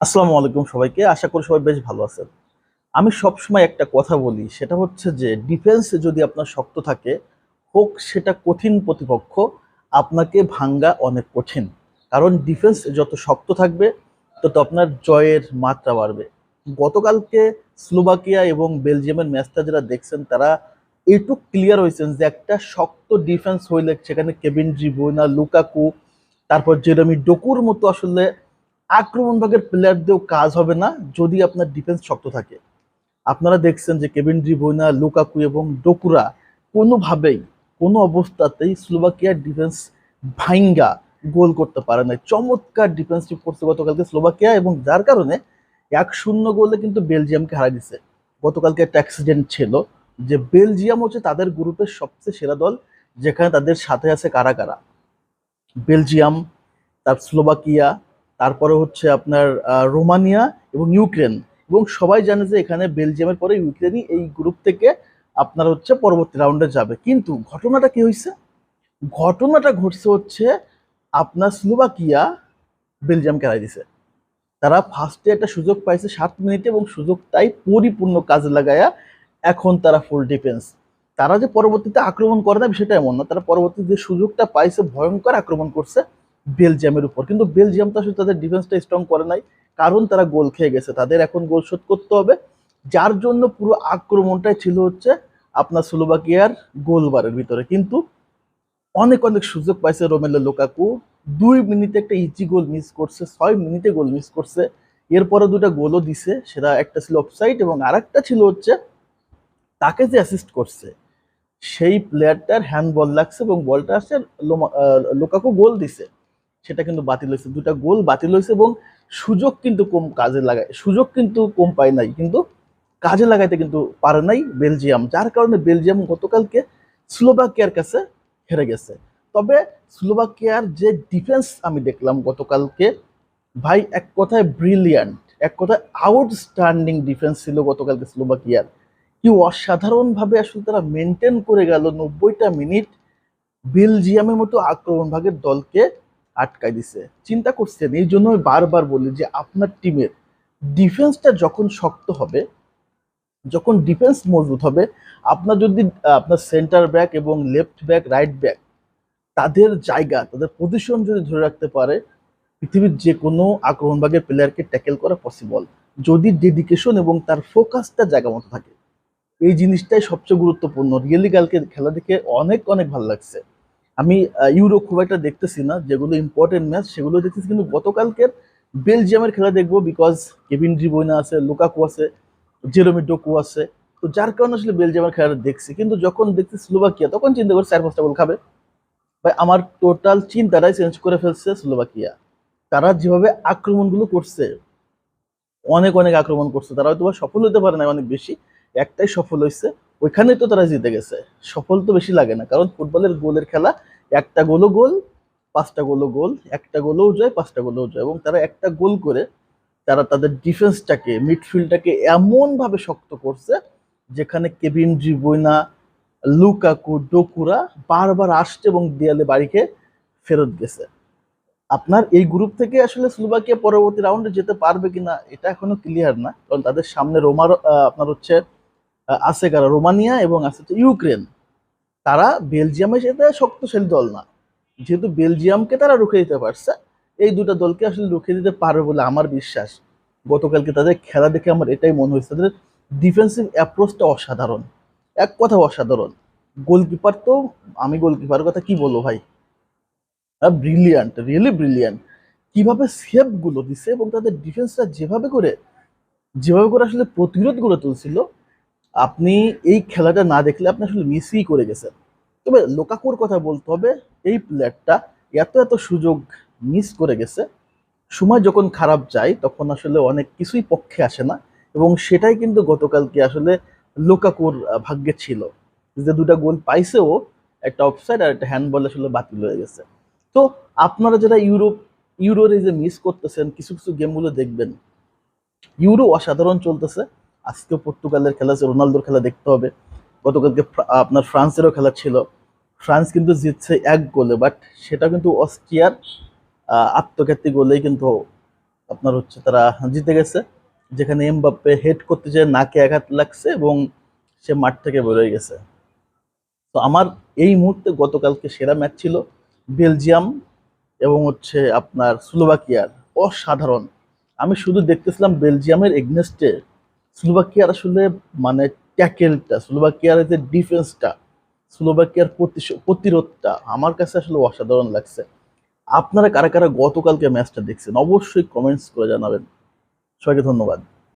আসসালামু আলাইকুম সবাইকে। আশা করি সবাই বেশ ভালো আছেন। আমি সবসময় একটা কথা বলি, সেটা হচ্ছে যে ডিফেন্সে যদি আপনার শক্ত থাকে, হোক সেটা কঠিন প্রতিপক্ষ, আপনাকে ভাঙ্গা অনেক কঠিন। কারণ ডিফেন্স যত শক্ত থাকবে, তত আপনার জয়ের মাত্রা বাড়বে। গতকালকে স্লোভাকিয়া এবং বেলজিয়ামের ম্যাচটা যারা দেখছেন, তারা এইটুক ক্লিয়ার হয়েছেন যে একটা শক্ত ডিফেন্স হইলে সেখানে কেভিন ড্রিবুইনা, লুকাকু, তারপর জেরেমি ডোকুর মতো আসলে আক্রমণ ভাগের প্লেয়ার দিয়েও কাজ হবে না যদি আপনার ডিফেন্স শক্ত থাকে। আপনারা দেখছেন যে কেভিন ড্রিবুইনা লুকাকু এবং ডোকুরা কোনোভাবেই, কোনো অবস্থাতেই স্লোভাকিয়ার ডিফেন্স ভাইঙ্গা গোল করতে পারে না চমৎকার ডিফেন্সিভ করছে গতকালকে স্লোভাকিয়া এবং যার কারণে এক শূন্য গোলে কিন্তু বেলজিয়ামকে হারাই দিছে। গতকালকে একটা অ্যাক্সিডেন্ট ছিল যে বেলজিয়াম হচ্ছে তাদের গ্রুপের সবচেয়ে সেরা দল, যেখানে তাদের সাথে আছে কারা কারা? বেলজিয়াম, তার স্লোভাকিয়া তারপরে হচ্ছে আপনার রোমানিয়া এবং ইউক্রেন। এবং সবাই জানে যে এখানে বেলজিয়ামের পরে ইউক্রেনই এই গ্রুপ থেকে আপনার হচ্ছে পরবর্তী রাউন্ডে যাবে। কিন্তু ঘটনাটা কি হয়েছে ঘটনাটা ঘটছে হচ্ছে আপনার স্লোভাকিয়া বেলজিয়ামকে হারাই দিছে। তারা ফার্স্টে একটা সুযোগ পাইছে সাত মিনিটে এবং সুযোগটাই পরিপূর্ণ কাজে লাগায়া এখন তারা ফুল ডিফেন্স তারা যে পরবর্তীতে আক্রমণ করে না, বিষয়টা এমন না। তারা পরবর্তীতে যে সুযোগটা পাইছে, ভয়ঙ্কর আক্রমণ করছে বেলজিয়ামের উপর। কিন্তু বেলজিয়াম তো আসলে তাদের ডিফেন্সটা স্ট্রং করে নাই, কারণ তারা গোল খেয়ে গেছে। তাদের এখন গোল শোধ করতে হবে, যার জন্য পুরো আক্রমণটাই ছিল হচ্ছে আপনার স্লোভাকিয়ার গোলবারের ভিতরে। কিন্তু অনেক অনেক সুযোগ পাইছে রোমেলো লোকাকু। দুই মিনিটে একটা ইজি গোল মিস করছে, ছয় মিনিটে গোল মিস করছে। এরপরে দুটো গোলও দিছে, সেটা একটা ছিল অফসাইড এবং আরেকটা ছিল হচ্ছে তাকে যে অ্যাসিস্ট করছে। সেই প্লেয়ারটার হ্যান্ড বল লাগছে এবং বলটা আসছে লোকাকু গোল দিছে। সেটা কিন্তু বাতিল হয়েছে। দুটা গোল বাতিল হয়েছে এবং সুযোগ কিন্তু কম কাজে লাগায়, সুযোগ কিন্তু কম পায় নাই, কিন্তু কাজে লাগাইতে কিন্তু পারে নাই বেলজিয়াম, যার কারণে বেলজিয়াম গতকালকে স্লোভাকিয়ার কাছে হেরে গেছে। তবে স্লোভাকিয়ার যে ডিফেন্স আমি দেখলাম গতকালকে, ভাই এক কথায় ব্রিলিয়ান্ট এক কথায় আউটস্ট্যান্ডিং ডিফেন্স ছিল গতকালকে স্লোভাকিয়ার। কি অসাধারণভাবে আসলে তারা মেনটেন করে গেল নব্বইটা মিনিট বেলজিয়ামের মতো আক্রমণ ভাগের দলকে আটকাই দিছে। চিন্তা করছেন, এই জন্য বারবার বলি যে আপনার টিমের ডিফেন্সটা যখন শক্ত হবে, যখন ডিফেন্স মজবুত হবে, আপনার যদি, আপনার সেন্টার ব্যাক এবং লেফট ব্যাক রাইট ব্যাক তাদের জায়গা, তাদের পজিশন যদি ধরে রাখতে পারে, পৃথিবীর যে কোনো আক্রমণভাগের প্লেয়ারকে ট্যাকেল করা পসিবল যদি ডেডিকেশন এবং তার ফোকাসটা জায়গা মতো থাকে। এই জিনিসটাই সবচেয়ে গুরুত্বপূর্ণ। রিয়েলি কালকে খেলা দেখে অনেক অনেক ভালো লাগছে। আমি ইউরো খুব একটা দেখতেছি না, যেগুলো ইম্পর্টেন্ট ম্যাচ সেগুলো দেখতেছি, কিন্তু গতকালকের বেলজিয়ামের খেলা দেখব বিকজ কেভিন ড্রিবইনা আছে, লুকাকু আছে, জেরোমি ডোকু আছে। তো যার কারণে আসলে বেলজিয়ামের খেলাটা দেখছি। কিন্তু যখন দেখছি স্লোভাকিয়া, তখন চিন্তা করছি চার পাঁচটা গোল খাবে। ভাই, আমার টোটাল চিন্তাটাই চেঞ্জ করে ফেলছে স্লোভাকিয়া। তারা যেভাবে আক্রমণগুলো করছে, অনেক অনেক আক্রমণ করছে, তারা হয়তো সফল হতে পারে না অনেক বেশি, একটাই সফল হয়েছে, ওইখানেই তো তারা জিতে গেছে। সফল তো বেশি লাগে না, কারণ ফুটবলের গোলের খেলা একটা গোলও গোল, পাঁচটা গোলও গোল, একটা গোলও যায় পাঁচটা গোলও যায় এবং তারা একটা গোল করে তারা তাদের ডিফেন্সটাকে মিডফিল্ডটাকে এমনভাবে শক্ত করছে যেখানে কেভিন ড্রিবইনা লুকাকু ডোকুরা বারবার আসছে এবং দেয়ালে বাড়িকে ফেরত গেছে। আপনার এই গ্রুপ থেকে আসলে স্লোভাকিয়া পরবর্তী রাউন্ডে যেতে পারবে কিনা এটা এখনও ক্লিয়ার না, কারণ তাদের সামনে রোমার আপনার হচ্ছে আছে কারা? রোমানিয়া এবং আছে ইউক্রেন তারা বেলজিয়ামের সাথে শক্তিশালী দল না। যেহেতু বেলজিয়ামকে তারা রুখে দিতে পারছে, এই দুটো দলকে আসলে রুখে দিতে পারবে বলে আমার বিশ্বাস। গতকালকে তাদের খেলা দেখে আমার এটাই মনে হয়েছে, তাদের ডিফেন্সিভ অ্যাপ্রোচটা অসাধারণ। এক কথা অসাধারণ গোলকিপার তো, আমি গোলকিপারের কথা কি বলব ভাই? ব্রিলিয়ান্ট রিয়েলি ব্রিলিয়ান্ট কীভাবে সেভগুলো দিছে এবং তাদের ডিফেন্সটা যেভাবে করে যেভাবে করে আসলে প্রতিরোধ গড়ে তুলছিল আপনি এই খেলাটা না দেখলে আপনি আসলে মিসই করে গেছেন। তবে লোকাকুর কথা বলতে হবে, এই প্লেয়ারটা এত এত সুযোগ মিস করে গেছে। সময় যখন খারাপ যায়, তখন আসলে অনেক কিছুই পক্ষে আসে না এবং সেটাই কিন্তু গতকালকে আসলে লোকাকুর ভাগ্যে ছিল যে দুটা গোল পাইছেও একটা অফসাইড আর একটা হ্যান্ডবল আসলে বাতিল হয়ে গেছে। তো আপনারা যারা ইউরোপ, ইউরোর এই যে মিস করতেছেন, কিছু কিছু গেমগুলো দেখবেন, ইউরো অসাধারণ চলতেছে। আজকে পর্তুগালের খেলা আছে রোনালদোর খেলা দেখতে হবে। গতকালকে আপনার ফ্রান্সেরও খেলা ছিল। ফ্রান্স কিন্তু জিতছে এক গোলে বাট সেটা কিন্তু অস্ট্রিয়ার আত্মঘাতী গোলেই কিন্তু আপনার হচ্ছে তারা জিতে গেছে। যেখানে এমবাপ্পে হেড করতে যেয়ে নাকে আঘাত লাগছে এবং সে মাঠ থেকে বেরোয় গেছে। তো আমার এই মুহূর্তে গতকালকে সেরা ম্যাচ ছিল বেলজিয়াম এবং হচ্ছে আপনার স্লোভাকিয়ার। অসাধারণ। আমি শুধু দেখতেছিলাম বেলজিয়ামের এগনেস্টে স্লোভাকিয়ার আসলে মানে ট্যাকেলটা স্লোভাকিয়ার যে ডিফেন্সটা স্লোভাকিয়ার প্রতিরোধটা আমার কাছে আসলে অসাধারণ লাগছে। আপনারা কারা কারা গতকালকে ম্যাচটা দেখছেন, অবশ্যই কমেন্টস করে জানাবেন। সবাইকে ধন্যবাদ।